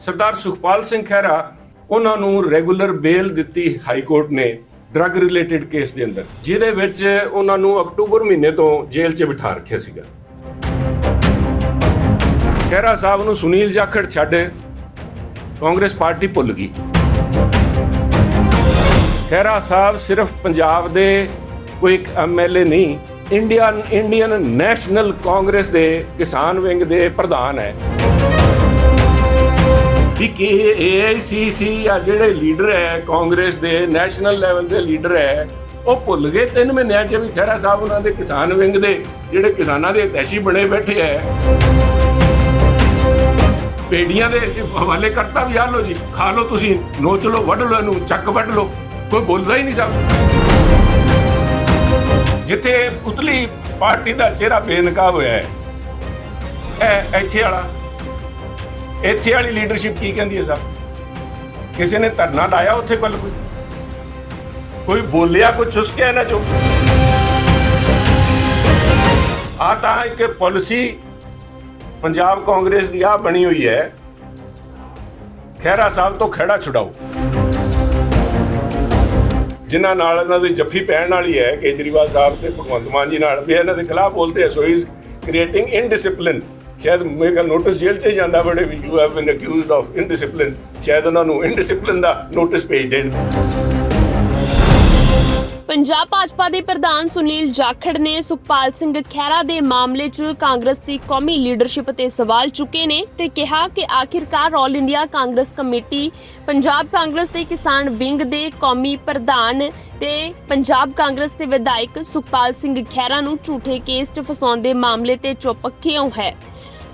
ਸਰਦਾਰ ਸੁਖਪਾਲ ਸਿੰਘ ਖਹਿਰਾ, ਉਹਨਾਂ ਨੂੰ regular bail ਦਿੱਤੀ ਹਾਈ ਕੋਰਟ ਨੇ ਡਰੱਗ ਰਿਲੇਟਡ ਕੇਸ ਦੇ ਅੰਦਰ, ਜਿਹਦੇ ਵਿੱਚ ਉਹਨਾਂ ਨੂੰ ਅਕਤੂਬਰ ਮਹੀਨੇ ਤੋਂ ਜੇਲ੍ਹ 'ਚ ਬਿਠਾ ਰੱਖਿਆ ਸੀਗਾ। ਖਹਿਰਾ ਸਾਹਿਬ ਨੂੰ ਸੁਨੀਲ ਜਾਖੜ ਛੱਡ ਕਾਂਗਰਸ ਪਾਰਟੀ ਭੁੱਲ ਗਈ। ਖਹਿਰਾ ਸਾਹਿਬ ਸਿਰਫ ਪੰਜਾਬ ਦੇ ਕੋਈ ਇੱਕ ਐਮਐਲਏ ਨਹੀਂ, ਇੰਡੀਅਨ ਇੰਡੀਅਨ ਨੈਸ਼ਨਲ ਕਾਂਗਰਸ ਦੇ ਕਿਸਾਨ ਵਿੰਗ ਦੇ ਪ੍ਰਧਾਨ ਹੈ। ਵੀ ਕਿ ਏਆਈਸੀਸੀ ਆ ਜਿਹੜੇ ਲੀਡਰ ਹੈ, ਕਾਂਗਰਸ ਦੇ, ਨੈਸ਼ਨਲ ਲੈਵਲ ਦੇ ਲੀਡਰ ਹੈ, ਉਹ ਭੁੱਲ ਗਏ ਤਿੰਨ ਮਹੀਨਿਆਂ ਚ ਵੀ ਖਹਿਰਾ ਸਾਹਿਬ ਉਹਨਾਂ ਦੇ ਕਿਸਾਨ ਵਿੰਗ ਦੇ ਜਿਹੜੇ ਕਿਸਾਨਾਂ ਦੇ ਹਿਤੈਸ਼ੀ ਬਣੇ ਬੈਠੇ ਹੈ। ਪੇੜੀਆਂ ਦੇ ਹਵਾਲੇ ਕਰਤਾ ਵੀ ਆ ਲੋ ਜੀ, ਖਾ ਲੋ ਤੁਸੀਂ, ਨੋਚ ਲੋ ਵੱਢ ਲੋ ਇਹਨੂੰ, ਚੱਕ ਵੱਢ ਲੋ ਕੋਈ ਬੋਲਦਾ ਹੀ ਨਹੀਂ ਸਾਹਿਬ ਜਿੱਥੇ ਉਤਲੀ ਪਾਰਟੀ ਦਾ ਚਿਹਰਾ ਬੇਨਕਾਬ ਹੋਇਆ ਹੈ, ਇਹ ਇੱਥੇ ਵਾਲਾ ਇੱਥੇ ਵਾਲੀ ਲੀਡਰਸ਼ਿਪ ਕੀ ਕਹਿੰਦੀ ਹੈ ਸਾਹਿਬ ਕਿਸੇ ਨੇ ਧਰਨਾ ਲਾਇਆ ਉੱਥੇ ਕੋਲ ਕੋਈ? ਕੋਈ ਬੋਲਿਆ, ਕੋਈ ਚੁਸਕਿਆ ਇਹਨਾਂ ਚੋਂ? ਆ ਤਾਂ ਇੱਕ ਪਾਲਿਸੀ ਪੰਜਾਬ ਕਾਂਗਰਸ ਦੀ ਆ ਬਣੀ ਹੋਈ ਹੈ। ਖਹਿਰਾ ਸਾਹਿਬ ਤੋਂ ਖੜਾ ਛੁਡਾਓ। ਜਿਨ੍ਹਾਂ ਨਾਲ ਇਹਨਾਂ ਦੀ ਜੱਫੀ ਪੈਣ ਵਾਲੀ ਹੈ, ਕੇਜਰੀਵਾਲ ਸਾਹਿਬ ਤੇ ਭਗਵੰਤ ਮਾਨ ਜੀ ਨਾਲ ਵੀ ਇਹਨਾਂ ਦੇ ਖਿਲਾਫ ਬੋਲਦੇ ਆ ਸੋ ਇਜ਼ ਕ੍ਰੀਏਟਿੰਗ ਇਨਡਿਸਪਲਿਨ ਸ਼ਾਇਦ ਮੇਰੇ ਖਿਆਲ ਨੋਟਿਸ ਜੇਲ੍ਹ 'ਚ ਜਾਂਦਾ ਬੜੇ ਵੀ you have been accused of indiscipline ਸ਼ਾਇਦ ਉਹਨਾਂ ਨੂੰ ਇਨਡਿਸਪਲਿਨ ਦਾ ਨੋਟਿਸ ਭੇਜ ਦੇਣ। ਪੰਜਾਬ ਭਾਜਪਾ ਦੇ ਪ੍ਰਧਾਨ ਸੁਨੀਲ ਜਾਖੜ ਨੇ ਸੁਖਪਾਲ ਸਿੰਘ ਖਹਿਰਾ ਦੇ ਮਾਮਲੇ 'ਚ ਕਾਂਗਰਸ ਦੀ ਕੌਮੀ ਲੀਡਰਸ਼ਿਪ ਤੇ ਸਵਾਲ ਚੁੱਕੇ ਨੇ ਤੇ ਕਿਹਾ ਕਿ ਆਖਿਰਕਾਰ all India Congress committee, Punjab Congress ਦੇ ਕਿਸਾਨ ਵਿੰਗ ਦੇ ਕੌਮੀ ਪ੍ਰਧਾਨ ਤੇ ਪੰਜਾਬ ਕਾਂਗਰਸ ਦੇ ਵਿਧਾਇਕ ਸੁਖਪਾਲ ਸਿੰਘ ਖਹਿਰਾ ਨੂੰ ਝੂਠੇ ਕੇਸ 'ਚ ਫਸਾਉਣ ਦੇ ਮਾਮਲੇ ਤੇ ਚੁੱਪ ਕਿਉਂ ਹੈ?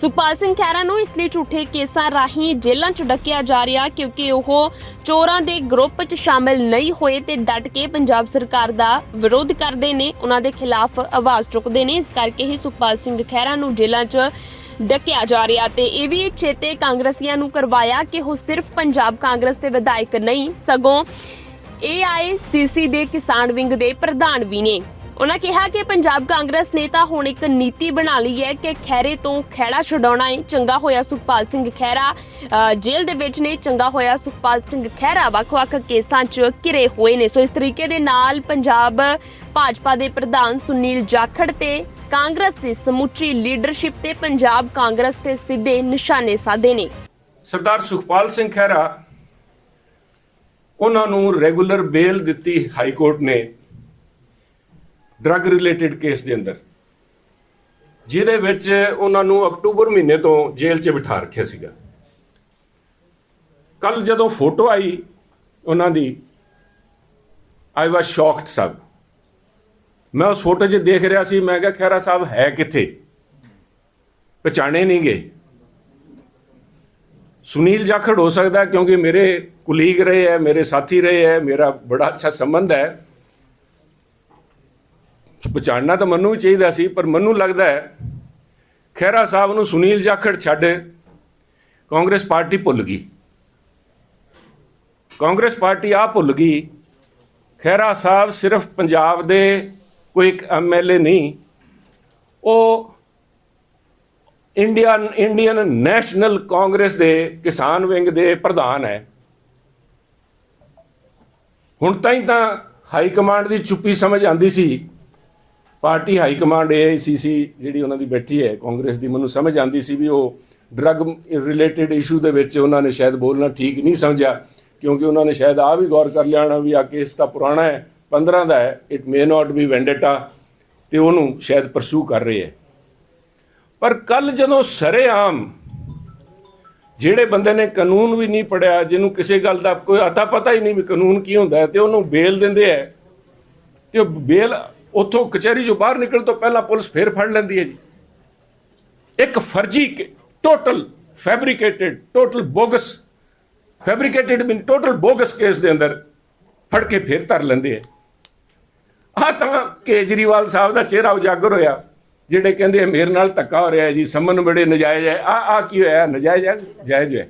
ਸੁਖਪਾਲ ਸਿੰਘ ਖਹਿਰਾ ਨੂੰ ਇਸ ਲਈ ਝੂਠੇ ਕੇਸਾਂ ਰਾਹੀਂ ਜੇਲ੍ਹਾਂ 'ਚ ਡੱਕਿਆ ਜਾ ਰਿਹਾ ਕਿਉਂਕਿ ਉਹ ਚੋਰਾਂ ਦੇ ਗਰੁੱਪ 'ਚ ਸ਼ਾਮਿਲ ਨਹੀਂ ਹੋਏ ਤੇ ਡਟ ਕੇ ਪੰਜਾਬ ਸਰਕਾਰ ਦਾ ਵਿਰੋਧ ਕਰਦੇ ਨੇ। ਉਹਨਾਂ ਦੇ ਖਿਲਾਫ ਆਵਾਜ਼ ਚੁੱਕਦੇ ਨੇ। ਇਸ ਕਰਕੇ ਹੀ ਸੁਖਪਾਲ ਸਿੰਘ ਖਹਿਰਾ ਨੂੰ ਜੇਲ੍ਹਾਂ 'ਚ ਡੱਕਿਆ ਜਾ ਰਿਹਾ ਤੇ ਇਹ ਵੀ ਚੇਤੇ ਕਾਂਗਰਸੀਆਂ ਨੂੰ ਕਰਵਾਇਆ ਕਿ ਉਹ ਸਿਰਫ ਪੰਜਾਬ ਕਾਂਗਰਸ ਦੇ ਵਿਧਾਇਕ ਨਹੀਂ, ਸਗੋਂ AICC ਦੇ ਕਿਸਾਨ ਵਿੰਗ ਦੇ ਪ੍ਰਧਾਨ ਵੀ ਨੇ। ਉਹਨਾਂ ਕਿਹਾ ਕਿ ਪੰਜਾਬ ਕਾਂਗਰਸ ਨੇ ਤਾਂ ਹੁਣ ਇੱਕ ਨੀਤੀ ਬਣਾ ਲਈ ਹੈ ਕਿ ਖੈਰੇ ਤੋਂ ਖਹਿੜਾ ਛਡਾਉਣਾ ਹੈ ਚੰਗਾ ਹੋਇਆ ਸੁਖਪਾਲ ਸਿੰਘ ਖਹਿਰਾ ਜੇਲ੍ਹ ਦੇ ਵਿੱਚ ਨੇ। ਚੰਗਾ ਹੋਇਆ ਸੁਖਪਾਲ ਸਿੰਘ ਖਹਿਰਾ, ਵੱਖ-ਵੱਖ ਕੇਸਾਂ 'ਚ ਘਿਰੇ ਹੋਏ ਨੇ। ਸੋ ਇਸ ਤਰੀਕੇ ਦੇ ਨਾਲ ਪੰਜਾਬ ਭਾਜਪਾ ਦੇ ਪ੍ਰਧਾਨ ਸੁਨੀਲ ਜਾਖੜ ਤੇ ਕਾਂਗਰਸ ਦੀ ਸਮੁੱਚੀ ਲੀਡਰਸ਼ਿਪ ਤੇ ਪੰਜਾਬ ਕਾਂਗਰਸ ਤੇ ਸਿੱਧੇ ਨਿਸ਼ਾਨੇ ਸਾਧੇ ਨੇ। ਸਰਦਾਰ ਸੁਖਪਾਲ ਸਿੰਘ ਖਹਿਰਾ ਉਹਨਾਂ ਨੂੰ ਰੈਗੂਲਰ ਬੇਲ ਦਿੱਤੀ ਹਾਈ ਕੋਰਟ ਨੇ। ਡਰੱਗ ਰਿਲੇਟਡ ਕੇਸ ਦੇ ਅੰਦਰ। ਜਿਹਦੇ ਵਿੱਚ ਉਹਨਾਂ ਨੂੰ ਅਕਤੂਬਰ ਮਹੀਨੇ ਤੋਂ ਜੇਲ੍ਹ 'ਚ ਬਿਠਾ ਰੱਖਿਆ ਸੀਗਾ। ਕੱਲ ਜਦੋਂ ਫੋਟੋ ਆਈ ਉਹਨਾਂ ਦੀ ਆਈ ਵਾਸ ਸ਼ੌਕਡ ਸਭ। ਮੈਂ ਉਸ ਫੋਟੋ 'ਚ ਦੇਖ ਰਿਹਾ ਸੀ, ਮੈਂ ਕਿਹਾ, ਖਹਿਰਾ ਸਾਹਿਬ ਹੈ ਕਿੱਥੇ? ਪਛਾਣੇ ਨਹੀਂ ਗਏ। ਸੁਨੀਲ ਜਾਖੜ ਹੋ ਸਕਦਾ ਕਿਉਂਕਿ ਮੇਰੇ ਕੁਲੀਗ ਰਹੇ ਹੈ, ਮੇਰੇ ਸਾਥੀ ਰਹੇ ਹੈ, ਮੇਰਾ ਬੜਾ ਅੱਛਾ ਸੰਬੰਧ ਹੈ। ਪਛਾਣਨਾ ਤਾਂ ਮੈਨੂੰ ਵੀ ਚਾਹੀਦਾ ਸੀ, ਪਰ ਮੈਨੂੰ ਲੱਗਦਾ ਹੈ, ਖਹਿਰਾ ਸਾਹਿਬ ਨੂੰ ਸੁਨੀਲ ਜਾਖੜ ਛੱਡ ਕਾਂਗਰਸ ਪਾਰਟੀ ਭੁੱਲ ਗਈ। ਕਾਂਗਰਸ ਪਾਰਟੀ ਆ ਭੁੱਲ ਗਈ, ਖਹਿਰਾ ਸਾਹਿਬ ਸਿਰਫ ਪੰਜਾਬ ਦੇ ਕੋਈ ਇੱਕ ਐਮਐਲਏ ਨਹੀਂ, ਉਹ ਇੰਡੀਅਨ ਇੰਡੀਅਨ ਨੈਸ਼ਨਲ ਕਾਂਗਰਸ ਦੇ ਕਿਸਾਨ ਵਿੰਗ ਦੇ ਪ੍ਰਧਾਨ ਹੈ। ਹੁਣ ਤਾਈਂ ਤਾਂ ਹਾਈ ਕਮਾਂਡ ਦੀ ਚੁੱਪੀ ਸਮਝ ਆਂਦੀ ਸੀ ਪਾਰਟੀ ਹਾਈ ਕਮਾਂਡ ਏਆਈਸੀਸੀ ਜਿਹੜੀ ਉਹਨਾਂ ਦੀ ਬੈਠੀ ਹੈ, ਕਾਂਗਰਸ ਦੀ, ਮੈਨੂੰ ਸਮਝ ਆਂਦੀ ਸੀ ਵੀ ਉਹ ਡਰੱਗ ਰਿਲੇਟਡ ਇਸ਼ੂ ਦੇ ਵਿੱਚ ਉਹਨਾਂ ਨੇ ਸ਼ਾਇਦ ਬੋਲਣਾ ਠੀਕ ਨਹੀਂ ਸਮਝਿਆ, ਕਿਉਂਕਿ ਉਹਨਾਂ ਨੇ ਸ਼ਾਇਦ ਆ ਵੀ ਗੌਰ ਕਰ ਲਿਆ ਵੀ ਆ ਕੇਸ ਤਾਂ ਪੁਰਾਣਾ ਹੈ 15 ਦਾ ਹੈ it may not be vendetta ਤੇ ਉਹਨੂੰ ਸ਼ਾਇਦ ਪਰਸੂ ਕਰ ਰਹੇ ਹੈ। ਪਰ ਕੱਲ ਜਦੋਂ ਸਰੇਆਮ ਜਿਹੜੇ ਬੰਦੇ ਨੇ ਕਾਨੂੰਨ ਵੀ ਨਹੀਂ ਪੜਿਆ ਜਿਹਨੂੰ ਕਿਸੇ ਗੱਲ ਦਾ ਕੋਈ ਅਤਾ ਪਤਾ ਹੀ ਨਹੀਂ ਵੀ ਕਾਨੂੰਨ ਕੀ ਹੁੰਦਾ ਹੈ, ਤੇ ਉਹਨੂੰ ਬੇਲ ਦਿੰਦੇ ਹੈ, ਤੇ ਉਹ ਬੇਲ ਉੱਥੋਂ ਕਚਹਿਰੀ ਚੋਂ ਬਾਹਰ ਨਿਕਲਣ ਤੋਂ ਪਹਿਲਾਂ ਪੁਲਿਸ ਫੇਰ ਫੜ ਲੈਂਦੀ ਹੈ ਜੀ। ਇੱਕ ਫਰਜੀ total fabricated total bogus fabricated mean total bogus case ਦੇ ਅੰਦਰ ਫੜ ਕੇ ਫੇਰ ਧਰ ਲੈਂਦੇ ਹੈ। ਆਹ ਤਾਂ ਕੇਜਰੀਵਾਲ ਸਾਹਿਬ ਦਾ ਚਿਹਰਾ ਉਜਾਗਰ ਹੋਇਆ, ਜਿਹੜੇ ਕਹਿੰਦੇ ਮੇਰੇ ਨਾਲ ਧੱਕਾ ਹੋ ਰਿਹਾ ਹੈ ਜੀ, ਸੰਮਨ ਬੜੇ ਨਜਾਇਜ਼ ਹੈ। ਆ ਆ ਕੀ ਹੋਇਆ? ਨਜਾਇਜ਼ ਹੈ? ਜਾਇਜ਼ ਹੈ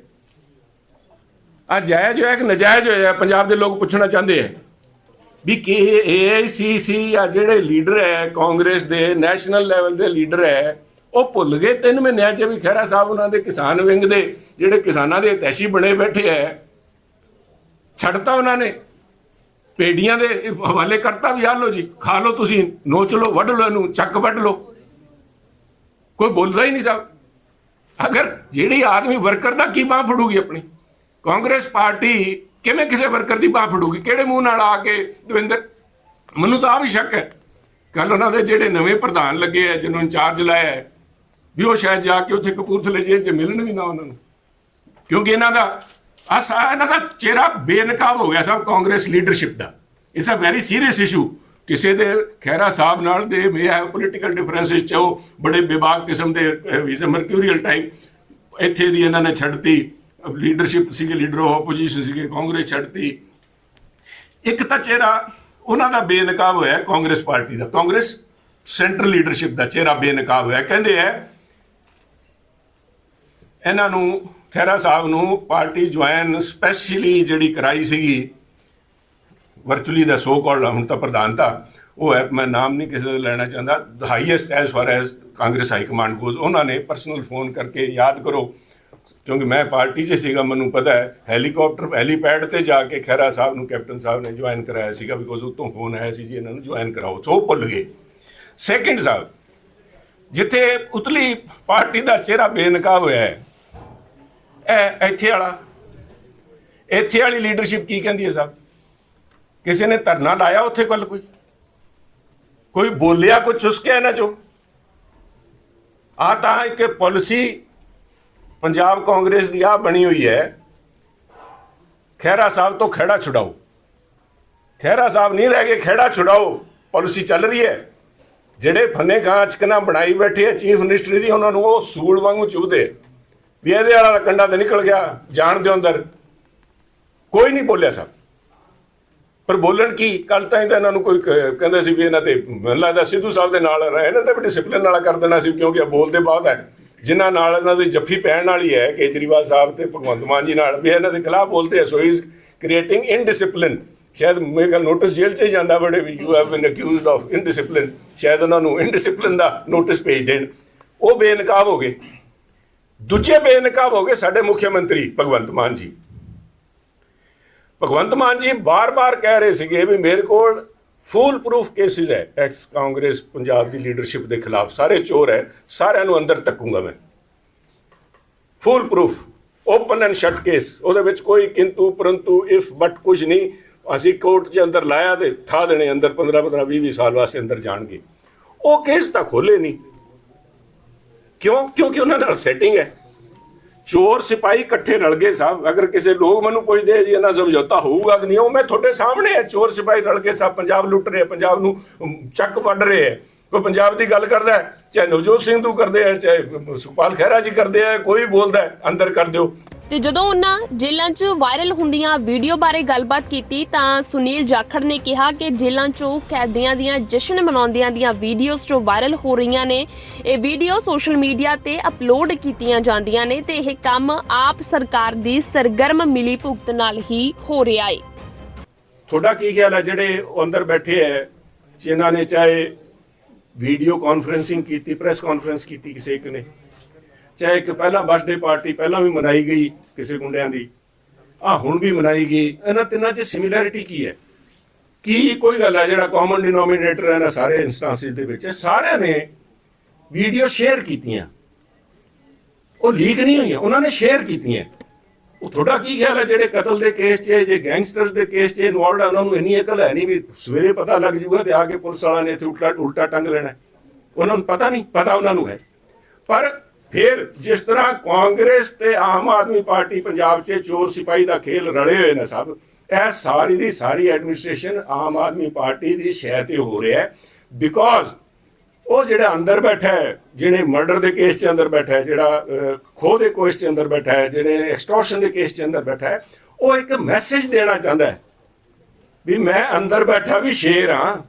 ਆ ਜਾਇਜ਼ ਹੋਇਆ ਕਿ ਨਜਾਇਜ਼ ਹੋਇਆ? ਪੰਜਾਬ ਦੇ ਲੋਕ ਪੁੱਛਣਾ ਚਾਹੁੰਦੇ ਆ ਵੀ ਕਿ ਏਆਈਸੀਸੀ ਆ ਜਿਹੜੇ ਲੀਡਰ ਹੈ, ਕਾਂਗਰਸ ਦੇ, ਨੈਸ਼ਨਲ ਲੈਵਲ ਦੇ ਲੀਡਰ ਹੈ, ਉਹ ਭੁੱਲ ਗਏ ਤਿੰਨ ਮਹੀਨਿਆਂ 'ਚ ਵੀ ਖਹਿਰਾ ਸਾਹਿਬ ਉਹਨਾਂ ਦੇ ਕਿਸਾਨ ਵਿੰਗ ਦੇ ਜਿਹੜੇ ਕਿਸਾਨਾਂ ਦੇ ਤੈਸ਼ੀ ਬਣੇ ਬੈਠੇ ਐ ਛੱਡਤਾ ਉਹਨਾਂ ਨੇ। ਪੇੜੀਆਂ ਦੇ ਹਵਾਲੇ ਕਰਤਾ ਵੀ ਆ ਲਓ ਜੀ, ਖਾ ਲਓ ਤੁਸੀਂ, ਨੋਚ ਲਓ, ਵੱਢ ਲਓ ਇਹਨੂੰ, ਚੱਕ ਵੱਢ ਲਓ। ਕੋਈ ਬੋਲਦਾ ਹੀ ਨਹੀਂ ਸਾਹਿਬ। ਅਗਰ ਜਿਹੜੀ ਆਦਮੀ ਵਰਕਰ ਦਾ ਕੀ ਬਾਹ ਫੜੂਗੀ ਆਪਣੀ? ਕਾਂਗਰਸ ਪਾਰਟੀ ਕਿਵੇਂ ਕਿਸੇ ਵਰਕਰ ਦੀ ਬਾਹ ਫੜੂਗੀ? ਕਿਹੜੇ ਮੂੰਹ ਨਾਲ ਆ ਕੇ? ਦਵਿੰਦਰ, ਮੈਨੂੰ ਤਾਂ ਆ ਵੀ ਸ਼ੱਕ ਹੈ। ਕੱਲ ਉਹਨਾਂ ਦੇ ਜਿਹੜੇ ਨਵੇਂ ਪ੍ਰਧਾਨ ਲੱਗੇ ਆ, ਜਿਹਨੂੰ ਇੰਚਾਰਜ ਲਾਇਆ ਵੀ ਉਹ ਸ਼ਾਇਦ ਜਾ ਕੇ ਉੱਥੇ ਕਪੂਰਥਲੇ ਜੇਲ੍ਹ 'ਚ ਮਿਲਣ ਵੀ ਨਾ ਉਹਨਾਂ ਨੂੰ। ਕਿਉਂਕਿ ਇਹਨਾਂ ਦਾ ਅਸਾ ਇਹਨਾਂ ਦਾ ਚਿਹਰਾ ਬੇਨਕਾਬ ਹੋ ਗਿਆ ਸਭ Congress leadership the. It's a very serious issue ਕਿਸੇ ਦੇ ਖਹਿਰਾ ਸਾਹਿਬ ਨਾਲ ਦੇ ਮੇ ਹੈ ਪੋਲੀਟੀਕਲ ਡਿਫਰੈਂਸਸ ਚ ਉਹ ਬੜੇ ਵਿਵਾਦ ਕਿਸਮ ਦੇ ਇਜ਼ ਮਰਕਿਊਰੀਅਲ ਟਾਈਪ ਇੱਥੇ ਦੀ ਇਹਨਾਂ ਨੇ ਛੱਡਤੀ। ਲੀਡਰਸ਼ਿਪ ਸੀਗੇ ਲੀਡਰ ਆਫ ਆਪੋਜੀਸ਼ਨ ਸੀਗੇ, ਕਾਂਗਰਸ ਛੱਡਤੀ। ਇੱਕ ਤਾਂ ਚਿਹਰਾ, ਉਹਨਾਂ ਦਾ ਬੇਨਕਾਬ ਹੋਇਆ ਕਾਂਗਰਸ ਪਾਰਟੀ ਦਾ। ਕਾਂਗਰਸ ਸੈਂਟਰਲ ਲੀਡਰਸ਼ਿਪ ਦਾ ਚਿਹਰਾ ਬੇਨਕਾਬ ਹੋਇਆ। ਕਹਿੰਦੇ ਹੈ ਇਹਨਾਂ ਨੂੰ, ਖਹਿਰਾ ਸਾਹਿਬ ਨੂੰ ਪਾਰਟੀ ਜੁਆਇਨ ਸਪੈਸ਼ਲੀ ਜਿਹੜੀ ਕਰਾਈ ਸੀਗੀ ਵਰਚੁਅਲੀ ਦਾ ਸੋ ਕਾਲਡ ਹੁਣ ਤਾਂ ਪ੍ਰਧਾਨਤਾ ਉਹ ਹੈ, ਮੈਂ ਨਾਮ ਨਹੀਂ ਕਿਸੇ ਦਾ ਲੈਣਾ ਚਾਹੁੰਦਾ। The highest as far as Congress high command goes ਉਹਨਾਂ ਨੇ ਪਰਸਨਲ ਫੋਨ ਕਰਕੇ ਯਾਦ ਕਰੋ ਕਿਉਂਕਿ ਮੈਂ ਪਾਰਟੀ 'ਚ ਸੀਗਾ, ਮੈਨੂੰ ਪਤਾ ਹੈ, ਹੈਲੀਕਾਪਟਰ, ਹੈਲੀਪੈਡ ਤੇ ਜਾ ਕੇ ਖਹਿਰਾ ਸਾਹਿਬ ਨੂੰ, ਕੈਪਟਨ ਸਾਹਿਬ ਨੇ ਜੁਆਇਨ ਕਰਾਇਆ ਸੀਗਾ ਬਿਕੋਜ਼ ਉਤੋਂ ਫੋਨ ਆਇਆ ਸੀ ਜੀ ਇਹਨਾਂ ਨੂੰ ਜੁਆਇਨ ਕਰਾਓ, ਸੋ ਭੁੱਲ ਗਏ। ਸੈਕਿੰਡ ਸਾਹਿਬ ਜਿੱਥੇ ਉਤਲੀ ਪਾਰਟੀ ਦਾ ਚਿਹਰਾ ਬੇਨਕਾਬ ਹੋਇਆ ਹੈ, ਇਹ ਇੱਥੇ ਵਾਲਾ, ਇੱਥੇ ਵਾਲੀ ਲੀਡਰਸ਼ਿਪ ਕੀ ਕਹਿੰਦੀ ਹੈ ਸਾਹਿਬ? ਕਿਸੇ ਨੇ ਧਰਨਾ ਲਾਇਆ ਉੱਥੇ ਕੱਲ ਕੋਈ? ਕੋਈ ਬੋਲਿਆ ਕੋਈ ਚੁਸਕਿਆ ਇਹਨਾਂ ਚੋਂ? ਆ ਤਾਂ ਇੱਕ ਪਾਲਿਸੀ ਪੰਜਾਬ ਕਾਂਗਰਸ ਦੀ ਆ ਬਣੀ ਹੋਈ ਹੈ, ਖਹਿਰਾ ਸਾਹਿਬ ਤੋਂ ਖੇੜਾ ਛੁਡਾਓ। ਖਹਿਰਾ ਸਾਹਿਬ ਨਹੀਂ ਰਹਿ ਗਏ ਖੇੜਾ ਛੁਡਾਓ, ਪਾਲਿਸੀ ਚੱਲ ਰਹੀ ਹੈ। ਜਿਹੜੇ ਫੰਨੇ ਗਾਂ ਚਕਨਾ ਬਣਾਈ ਬੈਠੇ ਆ, ਚੀਫ ਮਿਨਿਸਟਰੀ ਦੀ, ਉਹਨਾਂ ਨੂੰ ਉਹ ਸੂਲ ਵਾਂਗੂ ਚੁਭਦੇ ਵੀ ਇਹਦੇ ਵਾਲਾ ਕੰਡਾ ਤੇ ਨਿਕਲ ਗਿਆ, ਜਾਣ ਦੇ ਅੰਦਰ। ਕੋਈ ਨਹੀਂ ਬੋਲਿਆ ਸਾਹਿਬ ਪਰ ਬੋਲਣ ਕੀ ਕੱਲ ਤਾਂ ਇਹਦਾ ਇਹਨਾਂ ਨੂੰ ਕੋਈ ਕ- ਕਹਿੰਦਾ ਸੀ ਵੀ ਇਹਨਾਂ ਤੇ, ਮੈਨੂੰ ਲੱਗਦਾ ਸਿੱਧੂ ਸਾਹਿਬ ਦੇ ਨਾਲ ਰਹੇ ਇਹਨਾਂ ਤੇ ਵੀ ਡਿਸਪਲਿਨ ਵਾਲਾ ਕਰ ਦੇਣਾ ਸੀ, ਕਿਉਂਕਿ ਇਹ ਬੋਲਦੇ ਬਹੁਤ ਹੈ। ਜਿਨ੍ਹਾਂ ਨਾਲ ਇਹਨਾਂ ਦੀ ਜੱਫੀ ਪੈਣ ਵਾਲੀ ਹੈ, ਕੇਜਰੀਵਾਲ ਸਾਹਿਬ ਤੇ ਭਗਵੰਤ ਮਾਨ ਜੀ ਨਾਲ, ਵੀ ਇਹਨਾਂ ਦੇ ਖਿਲਾਫ ਬੋਲਦੇ ਹੈ ਸੋ ਇਜ਼ ਕ੍ਰੀਏਟਿੰਗ ਇਨਡਿਸਪਲਿਨ ਸ਼ਾਇਦ ਮੇਰੇ ਖਿਆਲ ਨੋਟਿਸ ਜੇਲ੍ਹ 'ਚ ਹੀ ਜਾਂਦਾ ਬੜੇ ਵੀ you have been accused of indiscipline ਸ਼ਾਇਦ ਉਹਨਾਂ ਨੂੰ ਇਨਡਿਸਪਲਿਨ ਦਾ ਨੋਟਿਸ ਭੇਜ ਦੇਣ। ਉਹ ਬੇਨਕਾਬ ਹੋ ਗਏ। ਦੂਜੇ ਬੇਨਕਾਬ ਹੋ ਗਏ ਸਾਡੇ ਮੁੱਖ ਮੰਤਰੀ ਭਗਵੰਤ ਮਾਨ ਜੀ। ਭਗਵੰਤ ਮਾਨ ਜੀ ਬਾਰ-ਬਾਰ ਕਹਿ ਰਹੇ ਸੀਗੇ ਵੀ ਮੇਰੇ ਕੋਲ ਫੂਲ ਪ੍ਰੂਫ ਕੇਸਿਸ ਹੈ। ਐਕਸ ਕਾਂਗਰਸ ਪੰਜਾਬ ਦੀ ਲੀਡਰਸ਼ਿਪ ਦੇ ਖਿਲਾਫ ਸਾਰੇ ਚੋਰ ਹੈ। ਸਾਰਿਆਂ ਨੂੰ ਅੰਦਰ ਤੱਕੂਗਾ ਮੈਂ। Foolproof open and shut case ਉਹਦੇ ਵਿੱਚ ਕੋਈ ਕਿੰਤੂ, ਪਰੰਤੂ ਇਫ ਬਟ ਕੁਝ ਨਹੀਂ। ਅਸੀਂ ਕੋਰਟ ਦੇ ਅੰਦਰ ਲਾਇਆ ਤੇ ਠਾ ਦੇਣੇ ਅੰਦਰ 15 15 20 20 ਸਾਲ ਵਾਸਤੇ ਅੰਦਰ ਜਾਣਗੇ। ਉਹ ਕੇਸ ਤਾਂ ਖੋਲੇ ਨਹੀਂ। ਕਿਉਂ? ਕਿਉਂਕਿ ਉਹਨਾਂ ਨਾਲ ਸੈਟਿੰਗ ਹੈ। ਚੋਰ ਸਿਪਾਹੀ ਇਕੱਠੇ ਰਲ ਗਏ ਸਾਹਿਬ ਅਗਰ ਕਿਸੇ ਲੋਕ ਮੈਨੂੰ ਪੁੱਛਦੇ ਆ ਜੀ ਇਹਨਾਂ ਸਮਝੌਤਾ ਹੋਊਗਾ ਕਿ ਨਹੀਂ ਉਹ ਮੈਂ ਤੁਹਾਡੇ ਸਾਹਮਣੇ ਹੈ ਚੋਰ ਸਿਪਾਹੀ ਰਲ ਕੇ ਸਾਹਿਬ ਪੰਜਾਬ ਲੁੱਟ ਰਹੇ ਪੰਜਾਬ ਨੂੰ ਚੱਕ ਵੱਢ ਰਹੇ ਹੈ ਕੋਈ ਪੰਜਾਬ ਦੀ ਗੱਲ ਕਰਦਾ ਹੈ, ਚਾਹੇ ਨਵਜੋਤ ਸਿੰਘ ਤੂੰ ਕਰਦੇ ਹੈ ਚਾਹੇ ਸੁਖਪਾਲ ਖਹਿਰਾ ਜੀ ਕਰਦੇ ਹੈ ਕੋਈ ਬੋਲਦਾ ਅੰਦਰ ਕਰ ਦਿਓ। ਤੇ ਜਦੋਂ ਉਹਨਾਂ ਜੇਲ੍ਹਾਂ 'ਚ ਵਾਇਰਲ ਹੁੰਦੀਆਂ ਵੀਡੀਓ ਬਾਰੇ ਗੱਲਬਾਤ ਕੀਤੀ ਤਾਂ ਸੁਨੀਲ ਜਾਖੜ ਨੇ ਕਿਹਾ ਕਿ ਜੇਲ੍ਹਾਂ 'ਚੋਂ ਕੈਦੀਆਂ ਦੀਆਂ ਜਸ਼ਨ ਮਨਾਉਂਦਿਆਂ ਦੀਆਂ ਵੀਡੀਓਜ਼ ਜੋ ਵਾਇਰਲ ਹੋ ਰਹੀਆਂ ਨੇ, ਇਹ ਵੀਡੀਓ ਸੋਸ਼ਲ ਮੀਡੀਆ ਤੇ ਅਪਲੋਡ ਕੀਤੀਆਂ ਜਾਂਦੀਆਂ ਨੇ ਤੇ ਇਹ ਕੰਮ ਆਪ ਸਰਕਾਰ ਦੀ ਸਰਗਰਮ ਮਿਲੀ ਭੁਗਤ ਨਾਲ ਹੀ ਹੋ ਰਿਹਾ ਏ। ਤੁਹਾਡਾ ਕੀ ਖਿਆਲ ਹੈ ਜਿਹੜੇ ਅੰਦਰ ਬੈਠੇ ਹੈ, ਜਿਨ੍ਹਾਂ ਨੇ ਚਾਹੇ ਵੀਡੀਓ ਕਾਨਫਰੈਂਸਿੰਗ ਕੀਤੀ ਪ੍ਰੈਸ ਕਾਨਫਰੰਸ ਕੀਤੀ ਕਿਸੇ ਇੱਕ ਨੇ? ਚਾਹੇ ਇੱਕ ਪਹਿਲਾਂ ਬਰਥਡੇ ਪਾਰਟੀ ਪਹਿਲਾਂ ਵੀ ਮਨਾਈ ਗਈ ਕਿਸੇ ਗੁੰਡਿਆਂ ਦੀ ਆ ਹੁਣ ਵੀ ਮਨਾਈ ਗਈ, ਇਹਨਾਂ ਤਿੰਨਾਂ 'ਚ ਸਿਮਿਲੈਰਿਟੀ ਕੀ ਹੈ? ਕੀ ਕੋਈ ਗੱਲ ਹੈ ਜਿਹੜਾ ਕਾਮਨ ਡਿਨੋਮੀਨੇਟਰ ਹੈ ਨਾ ਸਾਰੇ ਇਨਸਟੈਂਸਿਸ ਦੇ ਵਿੱਚ? ਸਾਰਿਆਂ ਨੇ ਵੀਡੀਓ ਸ਼ੇਅਰ ਕੀਤੀਆਂ। ਉਹ ਲੀਕ ਨਹੀਂ ਹੋਈਆਂ, ਉਹਨਾਂ ਨੇ ਸ਼ੇਅਰ ਕੀਤੀਆਂ। ਉਹ ਤੁਹਾਡਾ ਕੀ ਖਿਆਲ ਹੈ ਜਿਹੜੇ ਕਤਲ ਦੇ ਕੇਸ 'ਚ ਜੇ ਗੈਂਗਸਟਰਸ ਦੇ ਕੇਸ 'ਚ ਇਨਵੋਲਡ ਹੈ ਉਹਨਾਂ ਨੂੰ ਇੰਨੀ ਅਕਲ ਹੈ ਨਹੀਂ ਵੀ ਸਵੇਰੇ ਪਤਾ ਲੱਗ ਜੂਗਾ ਤੇ ਆ ਕੇ ਪੁਲਿਸ ਵਾਲਿਆਂ ਨੇ ਇੱਥੇ ਉਲਟਾ ਉਲਟਾ ਟੰਗ ਲੈਣਾ ਉਹਨਾਂ ਨੂੰ ਪਤਾ ਨਹੀਂ, ਪਤਾ ਉਹਨਾਂ ਨੂੰ ਹੈ। ਪਰ ਫਿਰ ਜਿਸ ਤਰ੍ਹਾਂ ਕਾਂਗਰਸ ਤੇ ਆਮ ਆਦਮੀ ਪਾਰਟੀ ਪੰਜਾਬ 'ਚ ਚੋਰ ਸਿਪਾਹੀ ਦਾ ਖੇਲ ਰਲੇ ਹੋਏ ਨੇ ਸਭ, ਇਹ ਸਾਰੀ ਦੀ ਸਾਰੀ ਐਡਮਿਨਿਸਟ੍ਰੇਸ਼ਨ ਆਮ ਆਦਮੀ ਪਾਰਟੀ ਦੀ ਸ਼ਹਿ ਤੇ ਹੋ ਰਿਹਾ ਹੈ। ਬਿਕੋਜ਼ ਉਹ ਜਿਹੜਾ ਅੰਦਰ ਬੈਠਾ ਹੈ, ਜਿਹਨੇ ਮਰਡਰ ਦੇ ਕੇਸ 'ਚ ਅੰਦਰ ਬੈਠਾ ਹੈ, ਜਿਹੜਾ ਖੋਹ ਦੇ ਕੇਸ 'ਚ ਅੰਦਰ ਬੈਠਾ ਹੈ ਜਿਹੜੇ ਐਕਸਟੋਰਸ਼ਨ ਦੇ ਕੇਸ 'ਚ ਅੰਦਰ ਬੈਠਾ ਹੈ, ਉਹ ਇੱਕ ਮੈਸੇਜ ਦੇਣਾ ਚਾਹੁੰਦਾ ਹੈ ਵੀ ਮੈਂ ਅੰਦਰ ਬੈਠਾ ਵੀ ਸ਼ੇਰ ਹਾਂ।